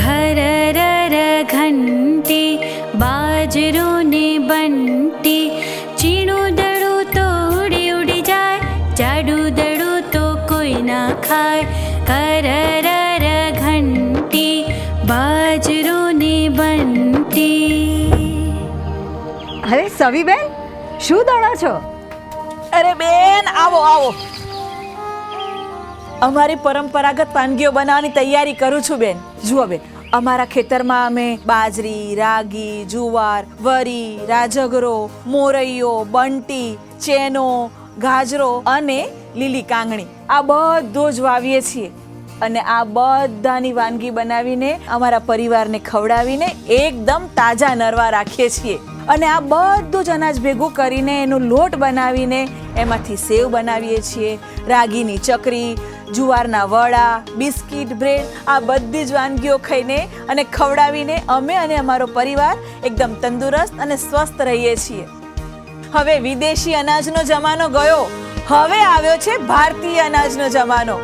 घररर घण्टे बाजरो ने बन्टे चीणु दडु तो उडि उडि जाय जाडु दडु तो कोई ना खाय कररर घण्टे बाजरो ने बन्टे અરે સવીબેન શું દોડો છો અરે બેન આવો આવો અમારી પરંપરાગત વાનગીઓ બનાવવાની તૈયારી કરું છું, બેન. જુઓ, બેન. અમારા ખેતરમાં અમે બાજરી, રાગી, જુવાર, વરી, રાજગરો, મોરૈયો, બંટી, ચેનો, ગાજરો અને લીલી કાંગણી. આ બધું જ વાવીએ છીએ. અને આ બધાની વાનગી બનાવીને અમારા પરિવારને ખવડાવીને એકદમ તાજા નરવા રાખીએ છીએ. અને આ બધું જ અનાજ ભેગું કરીને એનો લોટ બનાવીને એમાંથી સેવ બનાવીએ છીએ. રાગીની ચકરી, જુવારના વડા, બિસ્કિટ, બ્રેડ, આ બધી જ વાનગીઓ ખાઈને અને ખવડાવીને અમે અને અમારો પરિવાર એકદમ તંદુરસ્ત અને સ્વસ્થ રહીએ છીએ. હવે વિદેશી અનાજનો જમાનો ગયો. હવે આવ્યો છે ભારતીય અનાજનો જમાનો.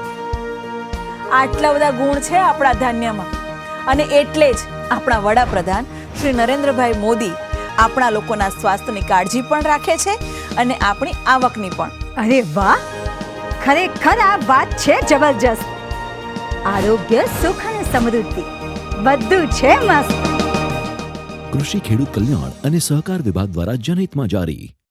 આટલા બધા ગુણ છે આપણા ધાન્યમાં. અને એટલે જ આપણા વડાપ્રધાન શ્રી નરેન્દ્રભાઈ મોદી આપણા લોકોના સ્વાસ્થ્યની કાળજી પણ રાખે છે અને આપણી આવકની પણ. અરે વાહ! ખરેખર આ વાત છે જબરજસ્ત. આરોગ્ય સુખ અને સમૃદ્ધિ. બધું છે મસ્ત. કૃષિ ખેડૂત કલ્યાણ અને સહકાર વિભાગ દ્વારા જનહિતમાં જારી